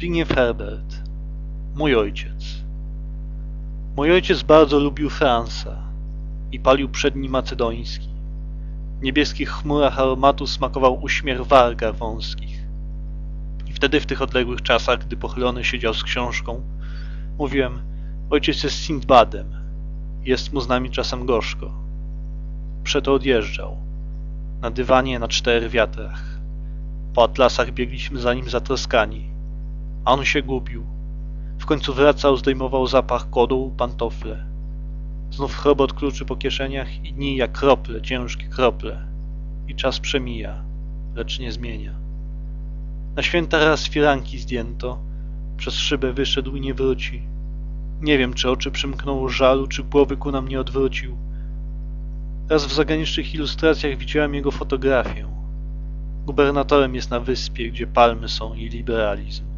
Zbigniew Herbert, mój ojciec. Mój ojciec bardzo lubił Fransa i palił przedni macedoński. W niebieskich chmurach aromatu smakował uśmiech wargar wąskich. I wtedy w tych odległych czasach, gdy pochylony siedział z książką, mówiłem, ojciec jest Sindbadem, jest mu z nami czasem gorzko. Przeto odjeżdżał, na dywanie na czterech wiatrach. Po atlasach biegliśmy za nim zatroskani, a on się gubił. W końcu wracał, zdejmował zapach kodu, pantofle. Znów chrobot kluczy po kieszeniach i dni jak krople, ciężkie krople. I czas przemija, lecz nie zmienia. Na święta raz firanki zdjęto, przez szybę wyszedł i nie wróci. Nie wiem, czy oczy przymknął żalu, czy głowy ku nam nie odwrócił. Raz w zagranicznych ilustracjach widziałem jego fotografię. Gubernatorem jest na wyspie, gdzie palmy są i liberalizm.